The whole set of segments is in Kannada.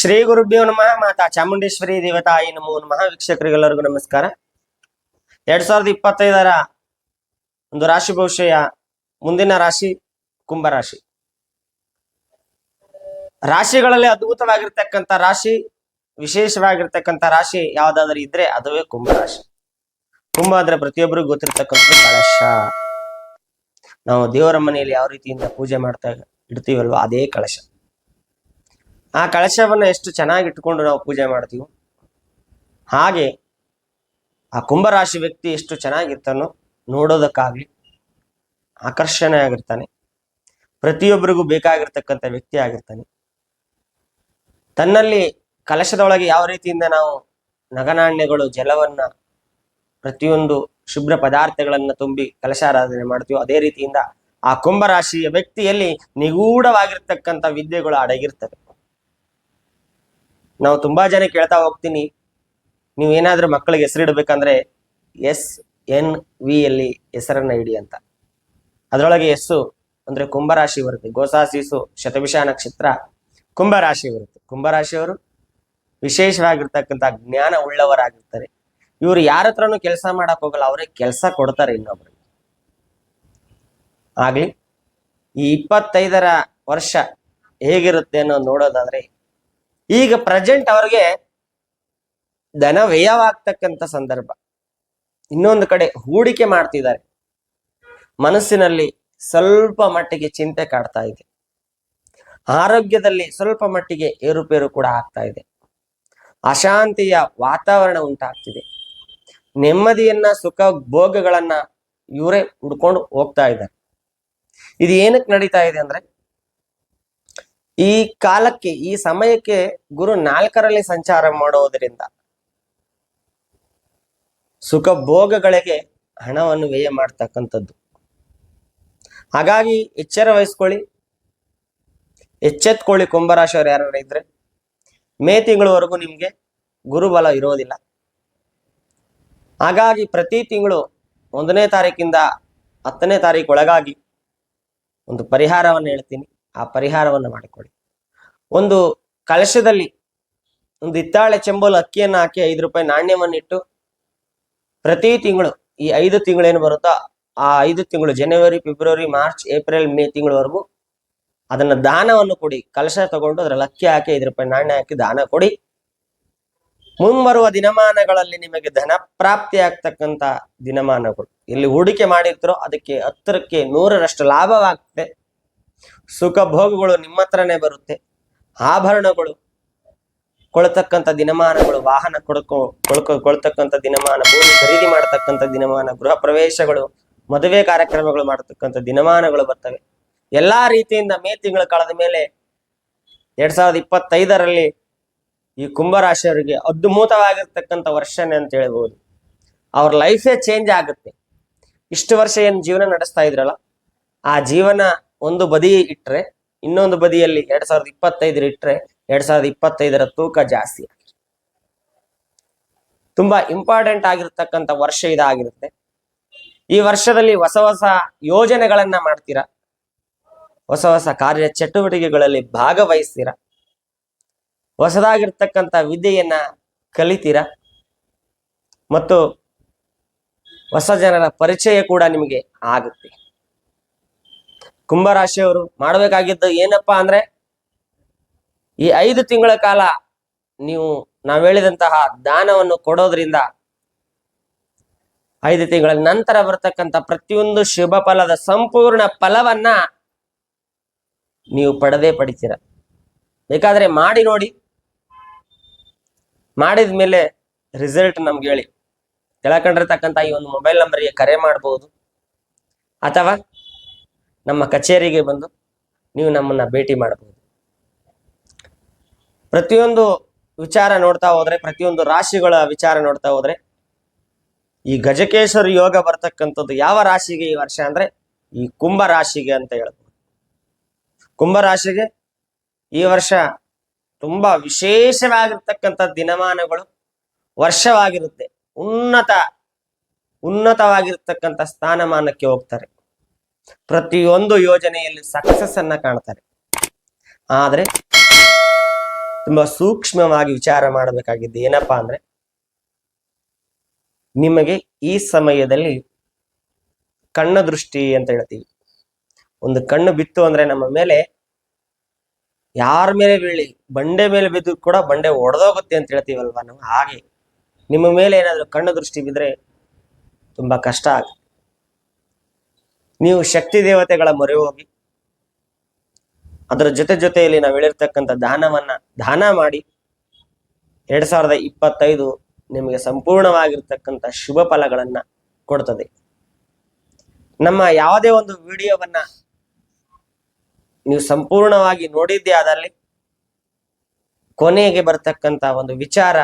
ಶ್ರೀ ಗುರುಭ್ಯೋ ನಮಃ. ಮಾತಾ ಚಾಮುಂಡೇಶ್ವರಿ ದೇವತಾಯಿ ನಮೋ ನಮಃ. ವೀಕ್ಷಕರಿಗೆಲ್ಲರಿಗೂ ನಮಸ್ಕಾರ. ಎರಡ್ ಸಾವಿರದ ಇಪ್ಪತ್ತೈದರ ಒಂದು ರಾಶಿ ಭವಿಷ್ಯ ಮುಂದಿನ ರಾಶಿ ಕುಂಭರಾಶಿ ರಾಶಿಗಳಲ್ಲಿ ಅದ್ಭುತವಾಗಿರ್ತಕ್ಕಂಥ ರಾಶಿ, ವಿಶೇಷವಾಗಿರ್ತಕ್ಕಂಥ ರಾಶಿ ಯಾವ್ದಾದ್ರು ಇದ್ರೆ ಅದುವೇ ಕುಂಭರಾಶಿ ಕುಂಭ ಅಂದ್ರೆ ಪ್ರತಿಯೊಬ್ಬರಿಗೂ ಗೊತ್ತಿರ್ತಕ್ಕಂಥದ್ದು ಕಳಶ ನಾವು ದೇವರ ಮನೆಯಲ್ಲಿ ಯಾವ ರೀತಿಯಿಂದ ಪೂಜೆ ಮಾಡ್ತಾ ಇಡ್ತೀವಲ್ವ ಅದೇ ಕಳಶ ಆ ಕಳಶವನ್ನು ಎಷ್ಟು ಚೆನ್ನಾಗಿ ಇಟ್ಕೊಂಡು ನಾವು ಪೂಜೆ ಮಾಡ್ತೀವೋ ಹಾಗೆ ಆ ಕುಂಭರಾಶಿ ವ್ಯಕ್ತಿ ಎಷ್ಟು ಚೆನ್ನಾಗಿರ್ತಾನೋ ನೋಡೋದಕ್ಕಾಗಲಿ ಆಕರ್ಷಣೆ ಆಗಿರ್ತಾನೆ. ಪ್ರತಿಯೊಬ್ಬರಿಗೂ ಬೇಕಾಗಿರ್ತಕ್ಕಂಥ ವ್ಯಕ್ತಿ ಆಗಿರ್ತಾನೆ. ತನ್ನಲ್ಲಿ ಕಲಶದೊಳಗೆ ಯಾವ ರೀತಿಯಿಂದ ನಾವು ನಗನಾಣ್ಯಗಳು, ಜಲವನ್ನ, ಪ್ರತಿಯೊಂದು ಶುಭ್ರ ಪದಾರ್ಥಗಳನ್ನ ತುಂಬಿ ಕಲಶಾರಾಧನೆ ಮಾಡ್ತೀವೋ ಅದೇ ರೀತಿಯಿಂದ ಆ ಕುಂಭರಾಶಿಯ ವ್ಯಕ್ತಿಯಲ್ಲಿ ನಿಗೂಢವಾಗಿರ್ತಕ್ಕಂಥ ವಿದ್ಯೆಗಳು ಅಡಗಿರ್ತವೆ. ನಾವು ತುಂಬಾ ಜನ ಕೇಳ್ತಾ ಹೋಗ್ತೀನಿ. ನೀವು ಏನಾದ್ರೂ ಮಕ್ಕಳಿಗೆ ಹೆಸರಿಡಬೇಕಂದ್ರೆ ಎಸ್, ಎನ್, ವಿ ಅಲ್ಲಿ ಹೆಸರನ್ನ ಇಡಿ ಅಂತ. ಅದರೊಳಗೆ ಎಸ್ಸು ಅಂದ್ರೆ ಕುಂಭರಾಶಿ ಬರುತ್ತೆ ಗೋಸಾಸೀಸು, ಶತಭಿಷ ನಕ್ಷತ್ರ ಕುಂಭರಾಶಿ ಬರುತ್ತೆ ಕುಂಭರಾಶಿಯವರು ವಿಶೇಷವಾಗಿರ್ತಕ್ಕಂಥ ಜ್ಞಾನ ಉಳ್ಳವರಾಗಿರ್ತಾರೆ. ಇವರು ಯಾರ ಹತ್ರನೂ ಕೆಲಸ ಮಾಡಕ್ ಹೋಗಲ್ಲ, ಅವರೇ ಕೆಲಸ ಕೊಡ್ತಾರೆ ಇನ್ನೊಬ್ರಿಗೆ. ಆಗ್ಲಿ, ಈ ಇಪ್ಪತ್ತೈದರ ವರ್ಷ ಹೇಗಿರುತ್ತೆ ಅನ್ನೋ ನೋಡೋದಾದ್ರೆ ಈಗ ಪ್ರೆಸೆಂಟ್ ಅವ್ರಿಗೆ ಧನ ವ್ಯಯವಾಗ್ತಕ್ಕಂಥ ಸಂದರ್ಭ. ಇನ್ನೊಂದು ಕಡೆ ಹೂಡಿಕೆ ಮಾಡ್ತಿದ್ದಾರೆ. ಮನಸ್ಸಿನಲ್ಲಿ ಸ್ವಲ್ಪ ಮಟ್ಟಿಗೆ ಚಿಂತೆ ಕಾಡ್ತಾ ಇದೆ. ಆರೋಗ್ಯದಲ್ಲಿ ಸ್ವಲ್ಪ ಮಟ್ಟಿಗೆ ಏರುಪೇರು ಕೂಡ ಆಗ್ತಾ ಇದೆ. ಅಶಾಂತಿಯ ವಾತಾವರಣ ಉಂಟಾಗ್ತಿದೆ. ನೆಮ್ಮದಿಯನ್ನ, ಸುಖ ಭೋಗಗಳನ್ನ ಇವರೇ ಹುಡ್ಕೊಂಡು ಹೋಗ್ತಾ ಇದ್ದಾರೆ. ಇದು ಏನಕ್ಕೆ ನಡೀತಾ ಇದೆ ಅಂದ್ರೆ ಈ ಕಾಲಕ್ಕೆ, ಈ ಸಮಯಕ್ಕೆ ಗುರು ನಾಲ್ಕರಲ್ಲಿ ಸಂಚಾರ ಮಾಡುವುದರಿಂದ ಸುಖ ಭೋಗಗಳಿಗೆ ಹಣವನ್ನು ವ್ಯಯ ಮಾಡ್ತಕ್ಕಂಥದ್ದು. ಹಾಗಾಗಿ ಎಚ್ಚರ ವಹಿಸ್ಕೊಳ್ಳಿ. ಎಚ್ಚೆತ್ಕೊಳ್ಳಿ ಕುಂಭರಾಶಿಯವರು ಯಾರು ಇದ್ರೆ. ಮೇ ತಿಂಗಳವರೆಗೂ ನಿಮ್ಗೆ ಗುರುಬಲ ಇರೋದಿಲ್ಲ. ಹಾಗಾಗಿ ಪ್ರತಿ ತಿಂಗಳು ಒಂದನೇ ತಾರೀಕಿಂದ ಹತ್ತನೇ ತಾರೀಕು ಒಳಗಾಗಿ ಒಂದು ಪರಿಹಾರವನ್ನು ಹೇಳ್ತೀನಿ. ಆ ಪರಿಹಾರವನ್ನು ಮಾಡಿಕೊಡಿ ಒಂದು ಕಲಶದಲ್ಲಿ ಒಂದು ಇತ್ತಾಳೆ ಚೆಂಬಲು ಅಕ್ಕಿಯನ್ನು ಹಾಕಿ ಐದು ರೂಪಾಯಿ ನಾಣ್ಯವನ್ನಿಟ್ಟು ಪ್ರತಿ ತಿಂಗಳು ಈ ಐದು ತಿಂಗಳೇನು ಬರುತ್ತೋ ಆ ಐದು ತಿಂಗಳು ಜನವರಿ, ಫೆಬ್ರವರಿ, ಮಾರ್ಚ್, ಏಪ್ರಿಲ್, ಮೇ ತಿಂಗಳವರೆಗೂ ಅದನ್ನ ದಾನವನ್ನು ಕೊಡಿ. ಕಲಶ ತಗೊಂಡು ಅದರಲ್ಲಿ ಅಕ್ಕಿ ಹಾಕಿ ಐದು ರೂಪಾಯಿ ನಾಣ್ಯ ಹಾಕಿ ದಾನ ಕೊಡಿ. ಮುಂಬರುವ ದಿನಮಾನಗಳಲ್ಲಿ ನಿಮಗೆ ಧನ ಪ್ರಾಪ್ತಿ ಆಗ್ತಕ್ಕಂತ ದಿನಮಾನಗಳು. ಇಲ್ಲಿ ಹೂಡಿಕೆ ಮಾಡಿರ್ತಾರೋ ಅದಕ್ಕೆ ಹತ್ತರಕ್ಕೆ ನೂರರಷ್ಟು ಲಾಭವಾಗ್ತದೆ. ಸುಖ ಭೋಗಗಳು ನಿಮ್ಮ ಹತ್ರನೇ ಬರುತ್ತೆ. ಆಭರಣಗಳು ಕೊಳತಕ್ಕಂತ ದಿನಮಾನಗಳು, ವಾಹನ ಕೊಡ್ಕೊ ಕೊಳ್ಕೊ, ಕೊಳ್ತಕ್ಕಂಥ ದಿನಮಾನ, ಭೂಮಿ ಖರೀದಿ ಮಾಡತಕ್ಕಂಥ ದಿನಮಾನ, ಗೃಹ ಪ್ರವೇಶಗಳು, ಮದುವೆ ಕಾರ್ಯಕ್ರಮಗಳು ಮಾಡತಕ್ಕಂಥ ದಿನಮಾನಗಳು ಬರ್ತವೆ. ಎಲ್ಲಾ ರೀತಿಯಿಂದ ಮೇ ತಿಂಗಳು ಕಳೆದ ಮೇಲೆ ಎರಡ್ ಸಾವಿರದ ಇಪ್ಪತ್ತೈದರಲ್ಲಿ ಈ ಕುಂಭರಾಶಿಯವರಿಗೆ ಅದ್ಭುತವಾಗಿರ್ತಕ್ಕಂಥ ವರ್ಷನೇ ಅಂತ ಹೇಳ್ಬೋದು. ಅವ್ರ ಲೈಫೇ ಚೇಂಜ್ ಆಗುತ್ತೆ. ಇಷ್ಟು ವರ್ಷ ಏನು ಜೀವನ ನಡೆಸ್ತಾ ಇದ್ರಲ್ಲ? ಆ ಜೀವನ ಒಂದು ಬದಿ ಇಟ್ರೆ, ಇನ್ನೊಂದು ಬದಿಯಲ್ಲಿ ಎರಡ್ ಸಾವಿರದ ಇಪ್ಪತ್ತೈದರ ಇಟ್ಟರೆ ಎರಡ್ ಸಾವಿರದ ಇಪ್ಪತ್ತೈದರ ತೂಕ ಜಾಸ್ತಿ ತುಂಬಾ ಇಂಪಾರ್ಟೆಂಟ್ ಆಗಿರ್ತಕ್ಕಂಥ ವರ್ಷ ಇದಾಗಿರುತ್ತೆ. ಈ ವರ್ಷದಲ್ಲಿ ಹೊಸ ಹೊಸ ಯೋಜನೆಗಳನ್ನ ಮಾಡ್ತೀರಾ? ಹೊಸ ಹೊಸ ಕಾರ್ಯ ಚಟುವಟಿಕೆಗಳಲ್ಲಿ ಭಾಗವಹಿಸ್ತೀರಾ? ಹೊಸದಾಗಿರ್ತಕ್ಕಂಥ ವಿದ್ಯೆಯನ್ನ ಕಲಿತೀರಾ? ಮತ್ತು ಹೊಸ ಜನರ ಪರಿಚಯ ಕೂಡ ನಿಮಗೆ ಆಗುತ್ತೆ. ಕುಂಭರಾಶಿಯವರು ಮಾಡಬೇಕಾಗಿದ್ದು ಏನಪ್ಪಾ ಅಂದ್ರೆ ಈ ಐದು ತಿಂಗಳ ಕಾಲ ನೀವು ನಾವು ಹೇಳಿದಂತಹ ದಾನವನ್ನು ಕೊಡೋದ್ರಿಂದ ಐದು ತಿಂಗಳ ನಂತರ ಬರ್ತಕ್ಕಂಥ ಪ್ರತಿಯೊಂದು ಶುಭ ಫಲದ ಸಂಪೂರ್ಣ ಫಲವನ್ನ ನೀವು ಪಡೆದೇ ಪಡಿತೀರ. ಬೇಕಾದ್ರೆ ಮಾಡಿ ನೋಡಿ. ಮಾಡಿದ ಮೇಲೆ ರಿಸಲ್ಟ್ ನಮ್ಗೆ ಹೇಳಿ. ಕೆಳಕಂಡಿರ್ತಕ್ಕಂಥ ಈ ಒಂದು ಮೊಬೈಲ್ ನಂಬರ್ಗೆ ಕರೆ ಮಾಡಬಹುದು ಅಥವಾ ನಮ್ಮ ಕಚೇರಿಗೆ ಬಂದು ನೀವು ನಮ್ಮನ್ನ ಭೇಟಿ ಮಾಡಬಹುದು. ಪ್ರತಿಯೊಂದು ವಿಚಾರ ನೋಡ್ತಾ ಹೋದ್ರೆ, ಪ್ರತಿಯೊಂದು ರಾಶಿಗಳ ವಿಚಾರ ನೋಡ್ತಾ ಹೋದ್ರೆ, ಈ ಗಜಕೇಶ್ವರ ಯೋಗ ಬರ್ತಕ್ಕಂಥದ್ದು ಯಾವ ರಾಶಿಗೆ ಈ ವರ್ಷ ಅಂದ್ರೆ, ಈ ಕುಂಭ ರಾಶಿಗೆ ಅಂತ ಹೇಳ್ಬೋದು. ಕುಂಭ ರಾಶಿಗೆ ಈ ವರ್ಷ ತುಂಬಾ ವಿಶೇಷವಾಗಿರ್ತಕ್ಕಂಥ ದಿನಮಾನಗಳು ವರ್ಷವಾಗಿರುತ್ತೆ. ಉನ್ನತ, ಉನ್ನತವಾಗಿರ್ತಕ್ಕಂಥ ಸ್ಥಾನಮಾನಕ್ಕೆ ಹೋಗ್ತಾರೆ. ಪ್ರತಿಯೊಂದು ಯೋಜನೆಯಲ್ಲಿ ಸಕ್ಸಸ್ ಅನ್ನ ಕಾಣ್ತಾರೆ. ಆದ್ರೆ ತುಂಬಾ ಸೂಕ್ಷ್ಮವಾಗಿ ವಿಚಾರ ಮಾಡಬೇಕಾಗಿದ್ದು ಏನಪ್ಪಾ ಅಂದ್ರೆ ನಿಮಗೆ ಈ ಸಮಯದಲ್ಲಿ ಕಣ್ಣ ದೃಷ್ಟಿ ಅಂತ ಹೇಳ್ತೀವಿ. ಒಂದು ಕಣ್ಣು ಬಿತ್ತು ಅಂದ್ರೆ ನಮ್ಮ ಮೇಲೆ ಯಾರ ಮೇಲೆ ಬೀಳಿ, ಬಂಡೆ ಮೇಲೆ ಬಿದ್ದು ಕೂಡ ಬಂಡೆ ಒಡೆದೋಗುತ್ತೆ ಅಂತ ಹೇಳ್ತೀವಲ್ವಾ ನಾವು? ಹಾಗೆ ನಿಮ್ಮ ಮೇಲೆ ಏನಾದ್ರು ಕಣ್ಣು ದೃಷ್ಟಿ ಬಿದ್ರೆ ತುಂಬಾ ಕಷ್ಟ ಆಗುತ್ತೆ. ನೀವು ಶಕ್ತಿ ದೇವತೆಗಳ ಮೊರೆ ಹೋಗಿ ಅದರ ಜೊತೆ ಜೊತೆಯಲ್ಲಿ ನಾವು ಹೇಳಿರ್ತಕ್ಕಂಥ ದಾನವನ್ನ ದಾನ ಮಾಡಿ ಎರಡ್ ಸಾವಿರದ ಇಪ್ಪತ್ತೈದು ನಿಮಗೆ ಸಂಪೂರ್ಣವಾಗಿರ್ತಕ್ಕಂಥ ಶುಭ ಫಲಗಳನ್ನ ಕೊಡ್ತದೆ. ನಮ್ಮ ಯಾವುದೇ ಒಂದು ವಿಡಿಯೋವನ್ನ ನೀವು ಸಂಪೂರ್ಣವಾಗಿ ನೋಡಿದ್ದೇ ಆದಲ್ಲಿ ಕೊನೆಗೆ ಬರ್ತಕ್ಕಂಥ ಒಂದು ವಿಚಾರ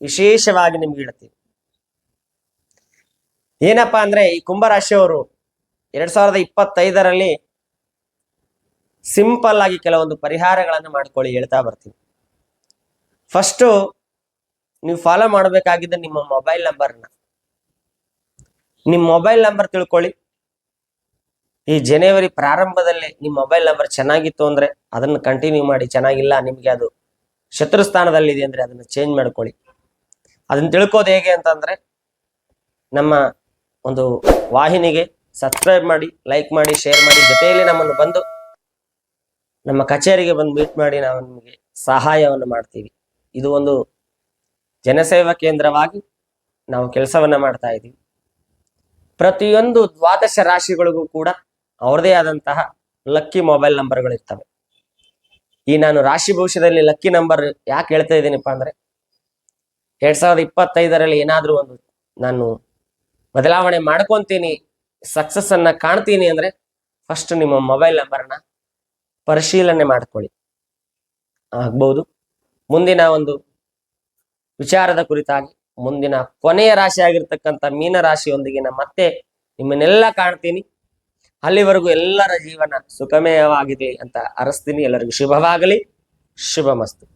ವಿಶೇಷವಾಗಿ ನಿಮ್ಗೆ ಹೇಳ್ತೀವಿ ಏನಪ್ಪಾ ಅಂದ್ರೆ ಈ ಕುಂಭರಾಶಿಯವರು ಎರಡ್ ಸಾವಿರದ ಇಪ್ಪತ್ತೈದರಲ್ಲಿ ಸಿಂಪಲ್ ಆಗಿ ಕೆಲವೊಂದು ಪರಿಹಾರಗಳನ್ನು ಮಾಡ್ಕೊಳ್ಳಿ ಹೇಳ್ತಾ ಬರ್ತೀನಿ. ಫಸ್ಟು ನೀವು ಫಾಲೋ ಮಾಡಬೇಕಾಗಿದ್ದ ನಿಮ್ಮ ಮೊಬೈಲ್ ನಂಬರ್ನ ನಿಮ್ಮ ಮೊಬೈಲ್ ನಂಬರ್ ತಿಳ್ಕೊಳ್ಳಿ. ಈ ಜನವರಿ ಪ್ರಾರಂಭದಲ್ಲಿ ನಿಮ್ಮ ಮೊಬೈಲ್ ನಂಬರ್ ಚೆನ್ನಾಗಿತ್ತು ಅಂದ್ರೆ ಅದನ್ನು ಕಂಟಿನ್ಯೂ ಮಾಡಿ, ಚೆನ್ನಾಗಿಲ್ಲ, ನಿಮಗೆ ಅದು ಶತ್ರು ಸ್ಥಾನದಲ್ಲಿದೆ ಅಂದ್ರೆ ಅದನ್ನು ಚೇಂಜ್ ಮಾಡ್ಕೊಳ್ಳಿ. ಅದನ್ನ ತಿಳ್ಕೋದು ಹೇಗೆ ಅಂತಂದ್ರೆ ನಮ್ಮ ಒಂದು ವಾಹಿನಿಗೆ ಸಬ್ಸ್ಕ್ರೈಬ್ ಮಾಡಿ ಲೈಕ್ ಮಾಡಿ ಶೇರ್ ಮಾಡಿ, ಜೊತೆಯಲ್ಲಿ ನಮ್ಮನ್ನು ಬಂದು ನಮ್ಮ ಕಚೇರಿಗೆ ಬಂದು ಮೀಟ್ ಮಾಡಿ ನಾವು ನಿಮಗೆ ಸಹಾಯವನ್ನು ಮಾಡ್ತೀವಿ. ಇದು ಒಂದು ಜನಸೇವಾ ಕೇಂದ್ರವಾಗಿ ನಾವು ಕೆಲಸವನ್ನ ಮಾಡ್ತಾ ಇದ್ದೀವಿ. ಪ್ರತಿಯೊಂದು ದ್ವಾದಶ ರಾಶಿಗಳಿಗೂ ಕೂಡ ಅವ್ರದೇ ಆದಂತಹ ಲಕ್ಕಿ ಮೊಬೈಲ್ ನಂಬರ್ಗಳು ಇರ್ತವೆ. ಈ ನಾನು ರಾಶಿ ಭವಿಷ್ಯದಲ್ಲಿ ಲಕ್ಕಿ ನಂಬರ್ ಯಾಕೆ ಹೇಳ್ತಾ ಇದ್ದೀನಪ್ಪ ಅಂದ್ರೆ, ಎರಡ್ ಸಾವಿರದ ಇಪ್ಪತ್ತೈದರಲ್ಲಿ ಏನಾದ್ರೂ ಒಂದು ನಾನು ಬದಲಾವಣೆ ಮಾಡ್ಕೊಂತೀನಿ ಸಕ್ಸಸ್ ಅನ್ನ ಕಾಣ್ತೀನಿ ಅಂದ್ರೆ ಫಸ್ಟ್ ನಿಮ್ಮ ಮೊಬೈಲ್ ನಂಬರ್ನ ಪರಿಶೀಲನೆ ಮಾಡ್ಕೊಳ್ಳಿ. ಆಗ್ಬಹುದು ಮುಂದಿನ ಒಂದು ವಿಚಾರದ ಕುರಿತಾಗಿ ಮುಂದಿನ ಕೊನೆಯ ರಾಶಿ ಆಗಿರ್ತಕ್ಕಂಥ ಮೀನ ರಾಶಿಯೊಂದಿಗಿನ ಮತ್ತೆ ನಿಮ್ಮನ್ನೆಲ್ಲ ಕಾಣ್ತೀನಿ. ಅಲ್ಲಿವರೆಗೂ ಎಲ್ಲರ ಜೀವನ ಸುಖಮಯವಾಗಿದೆ ಅಂತ ಅರಸ್ತೀನಿ. ಎಲ್ಲರಿಗೂ ಶುಭವಾಗಲಿ. ಶುಭಮಸ್ತು.